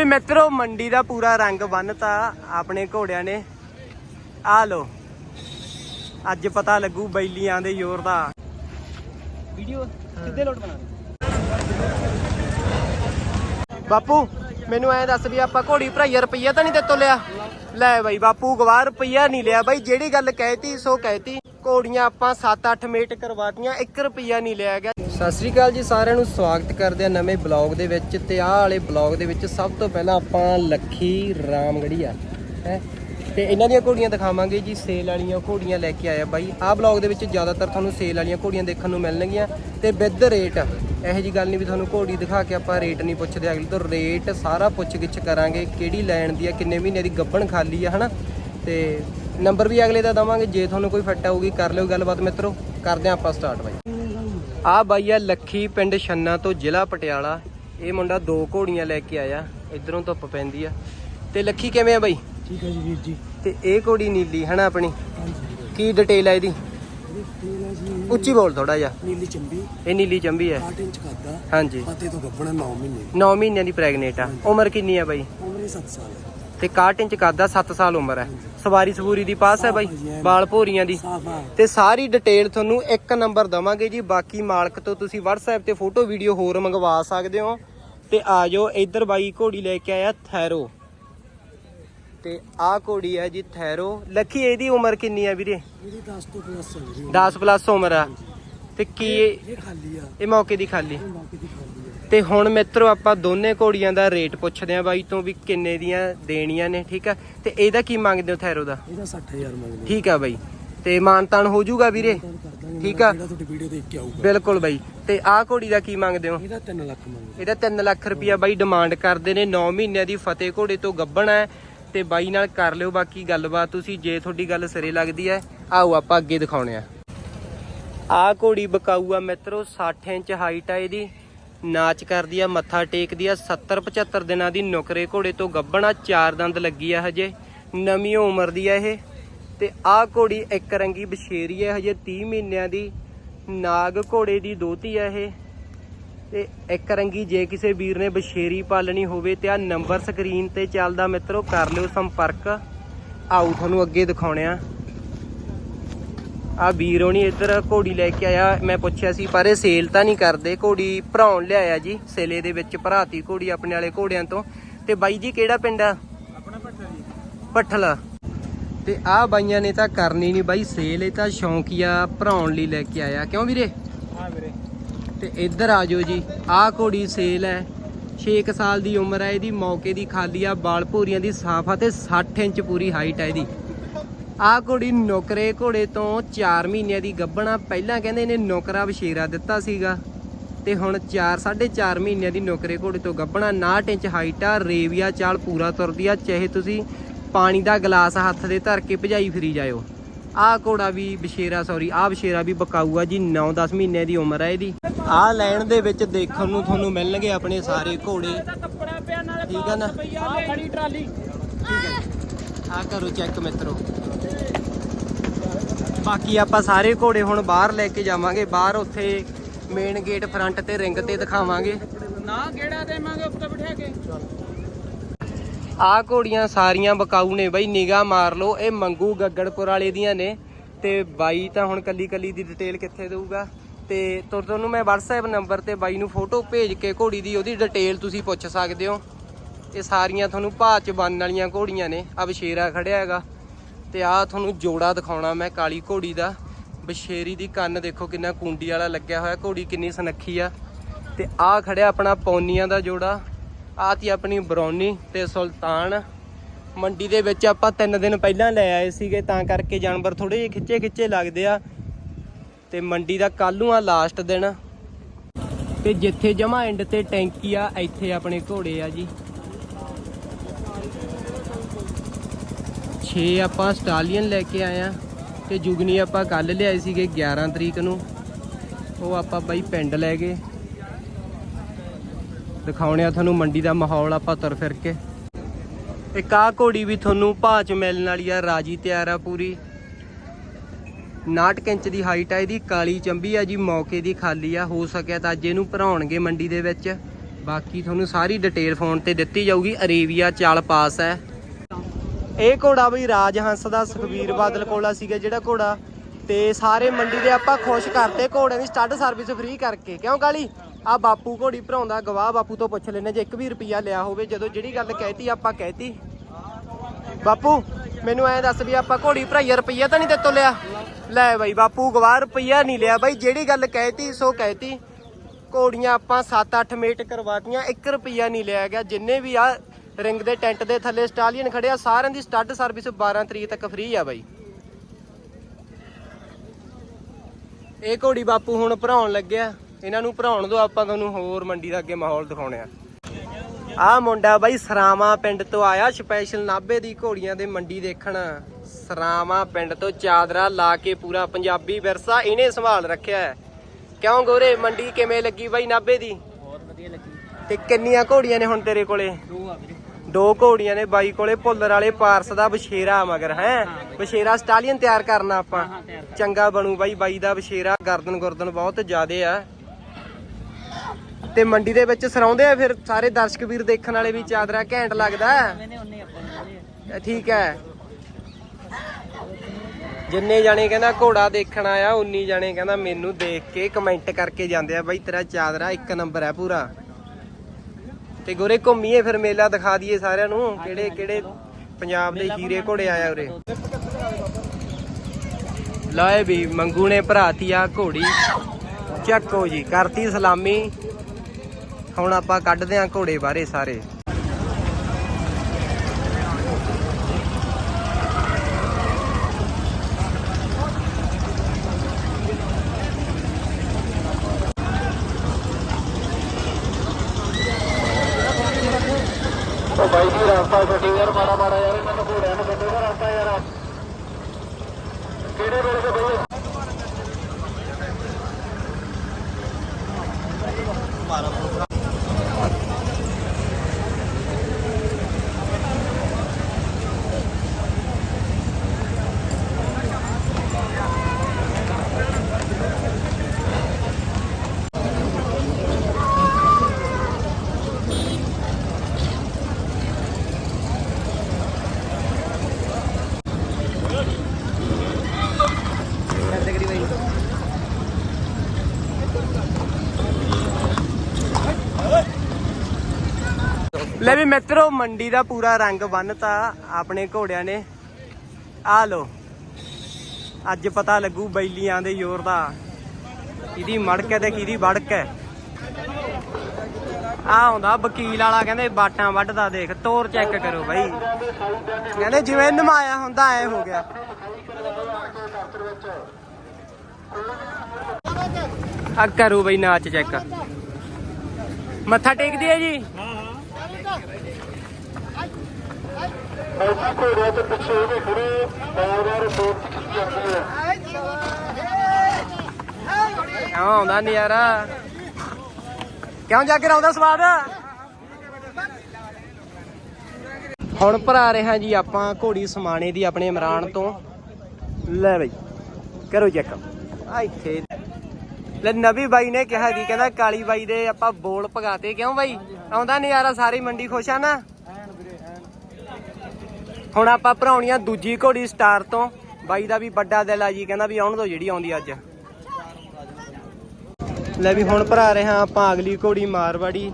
ਵੀ ਮਿੱਤਰੋ ਮੰਡੀ ਦਾ ਪੂਰਾ ਰੰਗ ਬੰਨਤਾ ਆਪਣੇ ਘੋੜਿਆਂ ਨੇ। ਆ ਲੋ ਅੱਜ ਪਤਾ ਲੱਗੂ ਬੈਲੀਆਂ ਦੇ ਜ਼ੋਰ ਦਾ। ਵੀਡੀਓ ਕਿੱਦੇ ਲੋਟ ਬਣਾ ਬਾਪੂ ਮੈਨੂੰ ਐ ਦੱਸ ਵੀ ਆਪਾਂ ਘੋੜੀ ਭਰਾਈਆ ਰੁਪਈਆ ਤਾਂ ਨਹੀਂ ਤੇ ਲਿਆ? ਲੈ ਬਾਈ ਬਾਪੂ ਗਵਾਰ ਰੁਪਈਆ ਨਹੀਂ ਲਿਆ ਬਾਈ। ਜਿਹੜੀ ਗੱਲ ਕਹਿਤੀ ਸੋ ਕਹਿਤੀ। ਘੋੜੀਆਂ ਆਪਾਂ 7-8 ਮਿੰਟ ਕਰਵਾਤੀਆਂ 1 ਰੁਪਈਆ ਨਹੀਂ ਲਿਆ ਗਿਆ। ਸਤਿ ਸ੍ਰੀ ਅਕਾਲ ਜੀ, ਸਾਰਿਆਂ ਨੂੰ ਸਵਾਗਤ ਕਰਦੇ ਆ ਨਵੇਂ ਬਲੌਗ ਦੇ ਵਿੱਚ ਤੇ ਆਹ ਵਾਲੇ ਬਲੌਗ ਦੇ ਵਿੱਚ ਸਭ ਤੋਂ ਪਹਿਲਾਂ ਆਪਾਂ ਲੱਖੀ ਰਾਮਗੜੀ ਆ ਹੈ? ਤੇ ਇਹਨਾਂ ਦੀਆਂ ਘੋੜੀਆਂ ਦਿਖਾਵਾਂਗੇ ਜੀ, ਸੇਲ ਵਾਲੀਆਂ ਘੋੜੀਆਂ ਲੈ ਕੇ ਆਇਆ ਬਾਈ। ਆਹ ਬਲੌਗ ਦੇ ਵਿੱਚ ਜ਼ਿਆਦਾਤਰ ਤੁਹਾਨੂੰ ਸੇਲ ਵਾਲੀਆਂ ਘੋੜੀਆਂ ਦੇਖਣ ਨੂੰ ਮਿਲਣਗੀਆਂ ਤੇ ਵਿਦ ਰੇਟ ਇਹੋ ਜੀ ਗੱਲ ਨਹੀਂ ਵੀ ਤੁਹਾਨੂੰ ਘੋੜੀ ਦਿਖਾ ਕੇ ਆਪਾਂ ਰੇਟ ਨਹੀਂ ਪੁੱਛਦੇ ਅਗਲੇ ਤੋਂ। ਰੇਟ ਸਾਰਾ ਪੁੱਛ ਗਿੱਛ ਕਰਾਂਗੇ ਕਿਹੜੀ ਲੈਣ ਦੀ ਆ, ਕਿੰਨੇ ਮਹੀਨੇ ਦੀ ਗੱਬਣ ਖਾਲੀ ਆ, ਹਨਾ? ਤੇ ਨੰਬਰ ਵੀ ਅਗਲੇ ਦਾ ਦਵਾਂਗੇ ਜੇ ਤੁਹਾਨੂੰ ਕੋਈ ਫਿੱਟ ਆਊਗੀ ਕਰ ਲਿਓ ਗੱਲਬਾਤ ਮਿੱਤਰੋ। ਕਰਦੇ ਹਾਂ ਆਪਾਂ ਸਟਾਰਟ ਬਾਈ। ਆ ਬਾਈ ਆ ਲੱਖੀ ਪਿੰਡ ਛੰਨਾ ਤੋਂ ਜ਼ਿਲ੍ਹਾ ਪਟਿਆਲਾ। ਇਹ ਮੁੰਡਾ ਦੋ ਘੋੜੀਆਂ ਲੈ ਕੇ ਆਇਆ। ਇਧਰੋਂ ਧੁੱਪ ਪੈਂਦੀ ਆ। ਤੇ ਲੱਖੀ ਕਿਵੇਂ ਆ ਬਾਈ? ਠੀਕ ਹੈ ਜੀ ਵੀਰ ਜੀ। ਤੇ ਇਹ ਘੋੜੀ ਨੀਲੀ ਹਨਾ ਆਪਣੀ? ਹਾਂਜੀ। ਕੀ ਡਿਟੇਲ ਹੈ ਇਹਦੀ? ਹੈ ਉੱਚੀ ਬੋਲ ਥੋੜਾ ਜਿਹਾ। ਨੀਲੀ ਚੰਬੀ। ਇਹ ਨੀਲੀ ਚੰਬੀ ਹੈ। 8 ਇੰਚ ਕੱਦਾ ਹਾਂਜੀ। ਪਤੇ ਤੋਂ ਗੱਬਣਾ 9 ਮਹੀਨੇ 9 ਮਹੀਨਿਆਂ ਦੀ ਪ੍ਰੈਗਨੇਟ ਆ। ਉਮਰ ਕਿੰਨੀ ਆ ਬਾਈ? ਉਮਰ 7 ਸਾਲ ਹੈ। ਤੇ 61 ਇੰਚ ਕੱਦ ਆ 7 ਸਾਲ ਉਮਰ ਹੈ। ਸਵਾਰੀ ਸਬੂਰੀ ਦੀ ਪਾਸ ਹੈ ਬਾਈ ਬਾਲ ਭੋਰੀਆਂ ਦੀ। ਆ। ਤੇ ਸਾਰੀ ਡਿਟੇਲ ਤੁਹਾਨੂੰ ਇੱਕ ਨੰਬਰ ਦਵਾਂਗੇ ਜੀ। ਬਾਕੀ ਮਾਲਕ ਤੋਂ ਤੁਸੀਂ WhatsApp ਤੇ ਫੋਟੋ ਵੀਡੀਓ ਹੋਰ ਮੰਗਵਾ ਸਕਦੇ ਹੋ। ਤੇ ਆ ਜਾਓ ਇੱਧਰ ਬਾਈ ਘੋੜੀ ਲੈ ਕੇ ਆਇਆ ਥੈਰੋ। ਤੇ ਆਹ ਘੋੜੀ ਹੈ ਜੀ ਥੈਰੋ। ਲੱਖੀ ਇਹਦੀ ਉਮਰ ਕਿੰਨੀ ਆ ਵੀਰੇ? ਇਹਦੀ 10 ਤੋਂ ਪਲੱਸ ਹੈ ਵੀਰੇ। 10 ਪਲੱਸ ਉਮਰ ਆ ਤੇ ਕੀ ਇਹ ਖਾਲੀ ਆ। ਇਹ ਮੌਕੇ ਦੀ ਖਾਲੀ। ਇਹ ਮੌਕੇ ਦੀ ਖਾਲੀ ਆ। ਤੇ ਹੁਣ ਮਿੱਤਰੋ ਆਪਾਂ ਦੋਨੇ ਘੋੜੀਆਂ ਦਾ ਰੇਟ ਪੁੱਛਦੇ ਆ ਬਾਈ ਤੋਂ ਵੀ ਕਿੰਨੇ ਦੀਆਂ ਦੇਣੀਆਂ ਨੇ ਠੀਕ ਆ? ਤੇ ਇਹਦਾ ਕੀ ਮੰਗਦੇ ਹੋ ਥੈਰੋ ਦਾ? ਇਹਦਾ 60000 ਮੰਗਦੇ ਠੀਕ ਆ ਬਾਈ। ਤੇ ਮਾਨਤਾਨ ਹੋ ਜਾਊਗਾ ਵੀਰੇ? ਠੀਕ ਆ। ਜਿਹੜਾ ਤੁਹਾਡੀ ਵੀਡੀਓ ਦੇਖ ਕੇ ਆਊਗਾ। ਬਿਲਕੁਲ ਬਾਈ। ਤੇ ਆਹ ਘੋੜੀ ਦਾ ਕੀ ਮੰਗਦੇ ਹੋ? ਇਹਦਾ 3 ਲੱਖ ਮੰਗਦੇ ਇਹਦਾ 3 ਲੱਖ ਰੁਪਿਆ ਬਾਈ ਡਿਮਾਂਡ ਕਰਦੇ ਨੇ। 9 ਮਹੀਨਿਆਂ ਦੀ ਫਤਿਹ ਘੋੜੇ ਤੋਂ ਗੱਬਣ ਹੈ ਤੇ ਬਾਈ ਨਾਲ ਕਰ ਲਿਓ ਬਾਕੀ ਗੱਲਬਾਤ ਤੁਸੀਂ ਜੇ ਤੁਹਾਡੀ ਗੱਲ ਸਿਰੇ ਲੱਗਦੀ ਹੈ ਆਓ ਆਪਾਂ ਅੱਗੇ ਦਿਖਾਉਣੇ ਆ। ਆਹ ਘੋੜੀ ਬਕਾਊ ਆ ਮਿੱਤਰੋ 60 ਇੰਚ ਹਾਈਟ ਆ ਇਹਦੀ। ਨਾਚ ਕਰਦੀ ਆ, ਮੱਥਾ ਟੇਕਦੀ ਆ 70 75 ਦਿਨਾਂ ਦੀ ਨੁਕਰੇ ਘੋੜੇ ਤੋਂ ਗੱਭਣਾ ਚਾਰ ਦੰਦ ਲੱਗੀ ਆ ਹਜੇ। ਨਵੀਂ ਉਮਰ ਦੀ ਆ ਇਹ। ਤੇ ਆਹ ਘੋੜੀ ਇੱਕ ਰੰਗੀ ਬਸ਼ੇਰੀ ਆ ਹਜੇ 30 ਮਹੀਨਿਆਂ ਦੀ। ਨਾਗ ਘੋੜੇ ਦੀ ਦੋਤੀ ਆ ਇਹ। ਤੇ ਇੱਕ ਰੰਗੀ ਜੇ ਕਿਸੇ ਵੀਰ ਨੇ ਬਸ਼ੇਰੀ ਪਾਲਣੀ ਹੋਵੇ ਤੇ ਆ ਨੰਬਰ ਸਕਰੀਨ ਤੇ ਚੱਲਦਾ ਮਿੱਤਰੋ, ਕਰ ਲਿਓ ਸੰਪਰਕ। ਆਓ ਤੁਹਾਨੂੰ ਅੱਗੇ ਦਿਖਾਉਣੇ ਆ ਆ ਵੀਰ ਹੋਣੀ ਇੱਧਰ ਘੋੜੀ ਲੈ ਕੇ ਆਇਆ। ਮੈਂ ਪੁੱਛਿਆ ਸੀ ਪਰ ਇਹ ਸੇਲ ਤਾਂ ਨਹੀਂ ਕਰਦੇ। ਘੋੜੀ ਭਰਾਉਣ ਲਿਆਇਆ ਜੀ ਸੇਲੇ ਦੇ ਵਿੱਚ ਭਰਾਤੀ ਘੋੜੀ ਆਪਣੇ ਵਾਲੇ ਘੋੜਿਆਂ ਤੋਂ। ਤੇ ਬਾਈ ਜੀ ਕਿਹੜਾ ਪਿੰਡ ਆ? ਆਪਣਾ ਪੱਠਾ ਜੀ। ਪੱਠਲ ਤੇ ਆ ਬਾਈਆਂ ਨੇ ਤਾਂ ਕਰਨੀ ਨਹੀਂ ਬਾਈ। ਸੇਲ ਇਹ ਤਾਂ ਸ਼ੌਂਕੀਆ ਭਰਾਉਣ ਲਈ ਲੈ ਕੇ ਆਇਆ। ਕਿਉਂ ਵੀਰੇ? ਹਾਂ ਵੀਰੇ। ਤੇ ਇੱਧਰ ਆ ਜਾਓ ਜੀ। ਆਹ ਘੋੜੀ ਸੇਲ ਹੈ। 6 ਸਾਲ ਦੀ ਉਮਰ ਹੈ ਇਹਦੀ ਮੌਕੇ ਦੀ ਖਾਲੀ ਆ। ਬਾਲ ਭੂਰੀਆਂ ਦੀ ਸਾਫ਼ ਆ ਤੇ 60 ਇੰਚ ਪੂਰੀ ਹਾਈਟ ਹੈ ਇਹਦੀ। ਆਹ ਘੋੜੀ ਨੌਕਰੇ ਘੋੜੇ ਤੋਂ 4 ਮਹੀਨਿਆਂ ਦੀ ਗੱਭਣਾ ਪਹਿਲਾਂ ਕਹਿੰਦੇ ਇਹਨੇ ਨੌਕਰਾ ਬਸ਼ੇਰਾ ਦਿੱਤਾ ਸੀਗਾ ਤੇ ਹੁਣ 4 4.5 ਮਹੀਨਿਆਂ ਦੀ ਨੌਕਰੇ ਘੋੜੇ ਤੋਂ ਗੱਭਣਾ 59 ਇੰਚ ਹਾਈਟ ਆ ਰੇਵੀਆ ਚਾਲ ਪੂਰਾ ਤੁਰਦੀ ਆ ਚਾਹੇ ਤੁਸੀਂ ਪਾਣੀ ਦਾ ਗਲਾਸ ਹੱਥ ਦੇ ਧਰ ਕੇ ਭਜਾਈ ਫਰੀ ਜਾਇਓ। ਆਹ ਘੋੜਾ ਵੀ ਬਸ਼ੇਰਾ ਸੌਰੀ ਆਹ ਬਸ਼ੇਰਾ ਵੀ ਬਕਾਊ ਆ ਜੀ 9-10 ਮਹੀਨੇ ਦੀ ਉਮਰ ਹੈ ਇਹਦੀ। ਆਹ ਲੈਣ ਦੇ ਵਿੱਚ ਦੇਖਣ ਨੂੰ ਤੁਹਾਨੂੰ ਮਿਲਣਗੇ ਆਪਣੇ ਸਾਰੇ ਘੋੜੇ। ਠੀਕ ਆ ਨਾ? ਖੜੀ ਟਰਾਲੀ। ਆਹ ਕਰੋ ਚੈੱਕ ਮਿੱਤਰੋ। ਬਾਕੀ ਆਪਾਂ ਸਾਰੇ ਘੋੜੇ ਹੁਣ ਬਾਹਰ ਲੈ ਕੇ ਜਾਵਾਂਗੇ। ਬਾਹਰ ਉੱਥੇ ਮੇਨ ਗੇਟ ਫਰੰਟ ਤੇ ਰਿੰਗ ਤੇ ਦਿਖਾਵਾਂਗੇ। ਨਾ ਕਿਹੜਾ ਦੇਵਾਂਗੇ ਉੱਤੇ ਬਿਠਾ ਕੇ। ਆਹ ਘੋੜੀਆਂ ਸਾਰੀਆਂ ਬਕਾਊ ਨੇ ਬਾਈ ਨਿਗਾਹ ਮਾਰ ਲਓ। ਇਹ ਮੰਗੂ ਗੱਗੜਪੁਰ ਵਾਲੇ ਦੀਆਂ ਨੇ। ਤੇ ਬਾਈ ਤਾਂ ਹੁਣ ਕੱਲੀ ਕੱਲੀ ਦੀ ਡਿਟੇਲ ਕਿੱਥੇ ਦੇਊਗਾ? ਤੇ ਤੁਰ ਤੁਹਾਨੂੰ ਮੈਂ WhatsApp ਨੰਬਰ ਤੇ ਬਾਈ ਨੂੰ ਫੋਟੋ ਭੇਜ ਕੇ ਘੋੜੀ ਦੀ ਉਹਦੀ ਡਿਟੇਲ ਤੁਸੀਂ ਪੁੱਛ ਸਕਦੇ ਹੋ। ਇਹ ਸਾਰੀਆਂ ਤੁਹਾਨੂੰ ਭਾਅ ਚ ਬੰਨ ਵਾਲੀਆਂ ਘੋੜੀਆਂ ਨੇ। ਆ ਬਸ਼ੇਰਾ ਖੜਿਆ ਹੈਗਾ। ਤੇ ਆ ਤੁਹਾਨੂੰ ਜੋੜਾ ਦਿਖਾਉਣਾ ਮੈਂ ਕਾਲੀ ਘੋੜੀ ਦਾ। ਬਸ਼ੇਰੀ ਦੀ ਕੰਨ ਦੇਖੋ ਕਿੰਨਾ ਕੁੰਡੀ ਵਾਲਾ ਲੱਗਿਆ ਹੋਇਆ, ਘੋੜੀ ਕਿੰਨੀ ਸੁਨੱਖੀ ਆ। ਤੇ ਆ ਖੜਿਆ ਆਪਣਾ ਪੌਨੀਆਂ ਦਾ ਜੋੜਾ। ਆ ਤੀ ਆਪਣੀ ਬਰੌਨੀ ਤੇ ਸੁਲਤਾਨ। ਮੰਡੀ ਦੇ ਵਿੱਚ ਆਪਾਂ ਤਿੰਨ ਦਿਨ ਪਹਿਲਾਂ ਲੈ ਆਏ ਸੀਗੇ, ਤਾਂ ਕਰਕੇ ਜਾਨਵਰ ਥੋੜੇ ਜਿਹੇ ਖਿੱਚੇ ਖਿੱਚੇ ਲੱਗਦੇ ਆ। ਤੇ ਮੰਡੀ ਦਾ ਕੱਲ੍ਹ ਆ ਲਾਸਟ ਦਿਨ। ਤੇ ਜਿੱਥੇ ਜਮਾ ਐਂਡ ਤੇ ਟੈਂਕੀ ਆ, ਇੱਥੇ ਆਪਣੇ ਘੋੜੇ ਆ ਜੀ। 6 ਆਪਾਂ ਸਟਾਲੀਅਨ ਲੈ ਕੇ ਆਏ ਆ ਤੇ ਜੁਗਨੀ ਆਪਾਂ ਕੱਲ ਲਿਆਏ ਸੀਗੇ 11 ਤਰੀਕ ਨੂੰ। ਉਹ ਆਪਾਂ ਬਾਈ ਪਿੰਡ ਲੈ ਗਏ। ਦਿਖਾਉਣੇ ਆ ਤੁਹਾਨੂੰ ਮੰਡੀ ਦਾ ਮਾਹੌਲ ਆਪਾਂ ਤੁਰ ਫਿਰ ਕੇ। ਇੱਕ ਆਹ ਘੋੜੀ ਵੀ ਤੁਹਾਨੂੰ ਭਾਅ ਚ ਮਿਲਣ ਵਾਲੀ ਆ, ਰਾਜੀ ਤਿਆਰ ਆ ਪੂਰੀ। 59 ਇੰਚ ਦੀ ਹਾਈਟ ਆ, ਇਹਦੀ ਕਾਲੀ ਚੰਬੀ ਆ ਜੀ, ਮੌਕੇ ਦੀ ਖਾਲੀ ਆ। ਹੋ ਸਕਿਆ ਤਾਂ ਅੱਜ ਇਹਨੂੰ ਭਰਾਉਣਗੇ ਮੰਡੀ ਦੇ ਵਿੱਚ। ਬਾਕੀ ਤੁਹਾਨੂੰ ਸਾਰੀ ਡਿਟੇਲ ਫੋਨ ਤੇ ਦਿੱਤੀ ਜਾਊਗੀ। ਅਰੇਬੀਆ ਚਾਲ ਪਾਸ ਹੈ। ਇਹ ਘੋੜਾ ਬਈ ਰਾਜ ਹੰਸ ਦਾ ਸੁਖਬੀਰ ਬਾਦਲ ਕੋਲਾ ਸੀਗਾ ਜਿਹੜਾ ਘੋੜਾ। ਤੇ ਸਾਰੇ ਮੰਡੀ ਦੇ ਆਪਾਂ ਖੁਸ਼ ਕਰਤੇ ਘੋੜਿਆਂ ਦੀ ਸਟੱਡ ਸਰਵਿਸ ਫ੍ਰੀ ਕਰਕੇ। ਕਿਉਂ ਕਾਲੀ? ਆ ਬਾਪੂ ਘੋੜੀ ਭਰਾਉਂਦਾ ਗਵਾਹ, ਬਾਪੂ ਤੋਂ ਪੁੱਛ ਲੈਨੇ ਜੇ ਇੱਕ ਵੀ ਰੁਪਿਆ ਲਿਆ ਹੋਵੇ, ਜਦੋਂ ਜਿਹੜੀ ਗੱਲ ਕਹਿਤੀ ਆਪਾਂ ਕਹਿਤੀ। ਬਾਪੂ, ਮੈਨੂੰ ਐਂ ਦੱਸ ਵੀ ਆਪਾਂ ਘੋੜੀ ਭਰਾਈਆ ਰੁਪਈਆ ਤਾਂ ਨਹੀਂ ਤੇਤੋਂ ਲਿਆ? ਲੈ ਬਾਈ ਬਾਪੂ, ਗਵਾਹ ਰੁਪਈਆ ਨਹੀਂ ਲਿਆ ਬਾਈ, ਜਿਹੜੀ ਗੱਲ ਕਹਿਤੀ, ਸੋ ਕਹਿਤੀ। ਘੋੜੀਆਂ ਆਪਾਂ 7-8 ਮੇਟ ਕਰਵਾਤੀਆਂ 1 ਰੁਪਈਆ ਨਹੀਂ ਲਿਆ ਗਿਆ, ਜਿੰਨੇ ਵੀ ਆ ਰਿੰਗ ਦੇ ਟੈਂਟ ਦੇ ਥੱਲੇ ਸਟਾਲੀਅਨ ਖੜੇ ਆ। ਸਾਰਿਆਂ ਦੀ ਸਟੱਡ ਸਰਵਿਸ 12 ਤਰੀਕ ਤੱਕ ਫ੍ਰੀ ਆ ਬਾਈ। ਇਹ ਘੋੜੀ ਬਾਪੂ ਹੁਣ ਭਰਾਉਣ ਲੱਗਿਆ ਇਹਨਾਂ ਨੂੰ ਭਰਾਉਣ ਦੋ ਆਪਾਂ ਤੁਹਾਨੂੰ ਹੋਰ ਮੰਡੀ ਦਾ ਅੱਗੇ ਮਾਹੌਲ ਦਿਖਾਉਣੇ ਆ। ਆ ਮੁੰਡਾ ਬਾਈ ਸਰਾਵਾ ਪਿੰਡ ਤੋਂ ਆਇਆ ਸਪੈਸ਼ਲ ਨਾਭੇ ਦੀ ਘੋੜੀਆਂ ਦੇ ਮੰਡੀ ਦੇਖਣ। ਸਰਾਵਾ ਪਿੰਡ ਤੋਂ ਚਾਦਰਾ ਲਾ ਕੇ ਪੂਰਾ ਪੰਜਾਬੀ ਵਿਰਸਾ ਇਹਨੇ ਸੰਭਾਲ ਰੱਖਿਆ ਹੈ। ਕਿਉਂ ਗੋਰੇ ਮੰਡੀ ਕਿਵੇਂ ਲੱਗੀ ਬਾਈ ਨਾਭੇ ਦੀ? ਬਹੁਤ ਵਧੀਆ ਲੱਗੀ। ਤੇ ਕਿੰਨੀਆਂ ਘੋੜੀਆਂ ਨੇ ਹੁਣ ਤੇਰੇ ਕੋਲੇ? ਦੋ ਦੋ ਘੋੜੀਆਂ ਨੇ ਬਾਈ ਕੋਲੇ ਭੁੱਲਰ ਵਾਲੇ ਪਾਰਸ ਦਾ ਬਸ਼ੇਰਾ ਮਗਰ ਹੈ? ਬਸ਼ੇਰਾ ਸਟਾਲੀਅਨ ਤਿਆਰ ਕਰਨਾ ਆਪਾਂ। ਚੰਗਾ ਬਣੂ ਬਾਈ ਬਾਈ ਦਾ ਬਸ਼ੇਰਾ ਗਰਦਨ ਗੁਰਦਨ ਬਹੁਤ ਜ਼ਿਆਦੇ ਆ। ਤੇ ਮੰਡੀ ਦੇ ਵਿੱਚ ਸਰਾਉਂਦੇ ਆ ਫਿਰ ਸਾਰੇ ਦਰਸ਼ਕ ਵੀਰ ਦੇਖਣ ਵਾਲੇ ਵੀ ਚਾਦਰਾ ਘੈਂਟ ਲੱਗਦਾ? ਠੀਕ ਹੈ। ਜਿੰਨੇ ਜਾਣੇ ਕਹਿੰਦਾ ਘੋੜਾ ਦੇਖਣ ਆਇਆ ਉਨੀ ਜਾਣੇ ਕਹਿੰਦਾ ਮੈਨੂੰ ਦੇਖ ਕੇ ਕਮੈਂਟ ਕਰਕੇ ਜਾਂਦੇ ਆ ਬਾਈ ਤੇਰਾ ਚਾਦਰਾ ਇੱਕ ਨੰਬਰ ਹੈ ਪੂਰਾ। ਤੇ ਗੋਰੇ ਘੁੰਮੀਏ ਫਿਰ ਮੇਲਾ ਦਿਖਾ ਦਈਏ ਸਾਰਿਆਂ ਨੂੰ ਕਿਹੜੇ ਕਿਹੜੇ ਪੰਜਾਬ ਦੇ ਹੀਰੇ ਘੋੜੇ ਆਇਆ ਉਰੇ। ਲਾਏ ਵੀ ਮੰਗੂ ਨੇ ਭਰਾਤੀ ਆ ਘੋੜੀ। ਚੱਕੋ ਜੀ ਕਰਤੀ ਸਲਾਮੀ। ਹੁਣ ਆਪਾਂ ਕੱਢਦੇ ਆ ਘੋੜੇ ਬਾਰੇ ਸਾਰੇ। ਬਾਈ ਜੀ ਰਸਤਾ ਛੱਡੀ ਯਾਰ ਮਾੜਾ ਮਾੜਾ ਯਾਰ ਇਹਨਾਂ ਨੂੰ ਘੋੜਿਆਂ ਨੂੰ ਕੱਢੋ ਦਾ ਰਸਤਾ ਯਾਰ ਕਿਹੜੇ ਵੇਲੇ ਤੇ ਬਈ ਲੈ ਵੀ ਮਿੱਤਰੋ, ਮੰਡੀ ਦਾ ਪੂਰਾ ਰੰਗ ਬੰਨਤਾ ਆਪਣੇ ਘੋੜਿਆਂ ਨੇ। ਆ ਲੋ ਅੱਜ ਪਤਾ ਲੱਗੂ ਬੈਲੀਆਂ ਦੇ ਜ਼ੋਰ ਦਾ। ਕਿਹਦੀ ਮੜਕ ਹੈ ਤੇ ਕਿਹਦੀ ਵੜਕ ਹੈ। ਆ ਆਉਂਦਾ ਵਕੀਲ ਵਾਲਾ, ਕਹਿੰਦੇ ਬਾਟਾਂ ਵੱਢਦਾ ਦੇਖ, ਤੋਰ ਚੈੱਕ ਕਰੋ ਬਾਈ। ਕਹਿੰਦੇ ਜਿਵੇਂ ਨਮਾਇਆ ਹੁੰਦਾ, ਐ ਹੋ ਗਿਆ। ਆ ਕਰੋ ਬਈ ਨਾਚ ਚੈੱਕ ਮੱਥਾ ਟੇਕਦੀ ਹੈ ਜੀ? ਐਸੀ ਘੋੜਿਆਂ ਤੇ ਪਿੱਛੇ ਇਹਦੇ ਖੜੇ ਬਾਰ ਬਾਰ ਰਿਪੋਰਟ ਕੀਤੀ ਜਾਂਦੀ ਹੈ? ਕਿਉਂ ਆਉਂਦਾ ਨਜ਼ਾਰਾ ਕਿਉਂ ਜਾ ਕੇ ਆਉਂਦਾ ਸਵਾਦ? ਹੁਣ ਭਰਾ ਰਹੇ ਹਾਂ ਜੀ ਆਪਾਂ ਘੋੜੀ ਸਮਾਣੇ ਦੀ ਆਪਣੇ ਇਮਰਾਨ ਤੋਂ। ਲੈ ਬਈ, ਕਰੋ ਚੈੱਕ। ਆ ਇੱਥੇ ਲੈ ਨਵੀ ਬਾਈ ਨੇ ਕਿਹਾ ਜੀ, ਕਹਿੰਦਾ ਕਾਲੀ ਬਾਈ ਦੇ ਆਪਾਂ ਬੋਲ ਭਗਾਤੇ। ਕਿਉਂ ਬਾਈ? ਆਉਂਦਾ ਨਜ਼ਾਰਾ, ਸਾਰੀ ਮੰਡੀ ਖੁਸ਼ ਆ ਨਾ? ਹੁਣ ਆਪਾਂ ਭਰਾਉਣੀਆਂ ਦੂਜੀ ਘੋੜੀ ਸਟਾਰ ਤੋਂ। ਬਾਈ ਦਾ ਵੀ ਵੱਡਾ ਦਿਲ ਆ ਜੀ, ਕਹਿੰਦਾ ਵੀ ਆਉਣ ਤੋਂ ਜਿਹੜੀ ਆਉਂਦੀ ਅੱਜ। ਲੈ ਵੀ ਹੁਣ ਭਰਾ ਰਹੇ ਹਾਂ ਆਪਾਂ ਅਗਲੀ ਘੋੜੀ ਮਾਰਵਾੜੀ।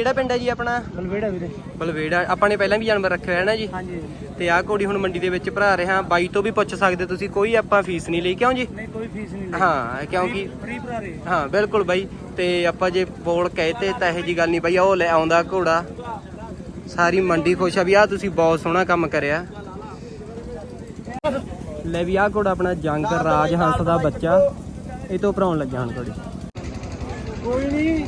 ਕਿਹੜਾ ਪਿੰਡ ਹੈ ਜੀ ਆਪਣਾ? ਬਲਵੇੜਾ ਵੀਰੇ। ਬਲਵੇੜਾ। ਆਪਾਂ ਨੇ ਪਹਿਲਾਂ ਵੀ ਜਾਨਵਰ ਰੱਖਿਆ ਹੋਇਆ ਨਾ ਜੀ? ਹਾਂਜੀ ਤੇ ਆਹ ਘੋੜੀ ਹੁਣ ਮੰਡੀ ਦੇ ਵਿੱਚ ਭਰਾ ਰਹੇ। ਹਾਂ ਬਾਈ ਤੋਂ ਵੀ ਪੁੱਛ ਸਕਦੇ ਤੁਸੀਂ ਕੋਈ ਆਪਾਂ ਫੀਸ ਨਹੀਂ ਲਈ ਕਿਉਂ ਜੀ? ਨਹੀਂ ਕੋਈ ਫੀਸ ਨਹੀਂ ਹਾਂ ਕਿਉਂਕਿ ਫ੍ਰੀ ਭਰਾ ਰਹੇ। ਹਾਂ ਬਿਲਕੁਲ ਬਾਈ। ਤੇ ਆਪਾਂ ਜੇ ਬੋਲ ਕਹੇ ਤੇ ਤਾਂ ਇਹੋ ਜੀ ਗੱਲ ਨਹੀਂ ਬਾਈ ਉਹ ਲੈ ਆਉਂਦਾ ਘੋੜਾ। ਸਾਰੀ ਮੰਡੀ ਖੁਸ਼ ਆ ਵੀ ਆ ਤੁਸੀਂ ਬਹੁਤ ਸੋਹਣਾ ਕੰਮ ਕਰਿਆ। ਲੈ ਵੀ ਆਹ ਘੋੜਾ ਆਪਣਾ ਜੰਗ ਰਾਜ ਹੰਸ ਦਾ ਬੱਚਾ। ਇਹ ਤੋਂ ਭਰਾਉਣ ਲੱਗਿਆ ਹੁਣ ਥੋੜੀ ਕੋਈ ਨਹੀਂ।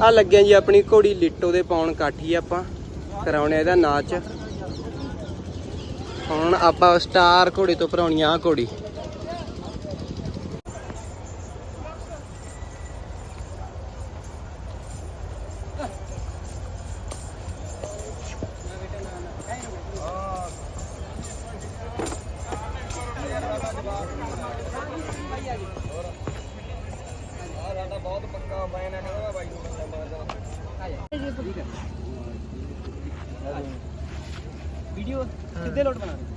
ਆ ਲੱਗਿਆ ਜੀ ਆਪਣੀ ਘੋੜੀ ਲਿਟੋ ਦੇ ਪਾਉਣ ਕਾਠੀ ਆਪਾਂ, ਕਰਾਉਣੇ ਇਹਦਾ ਨਾਚ। ਹੁਣ ਆਪਾਂ ਸਟਾਰ ਘੋੜੇ ਤੋਂ ਭਰਾਉਣੀ ਆ ਘੋੜੀ। ਵੀਡੀਓ ਕਿੱਦੇ ਲੋਡ ਬਣਾ ਰਹੇ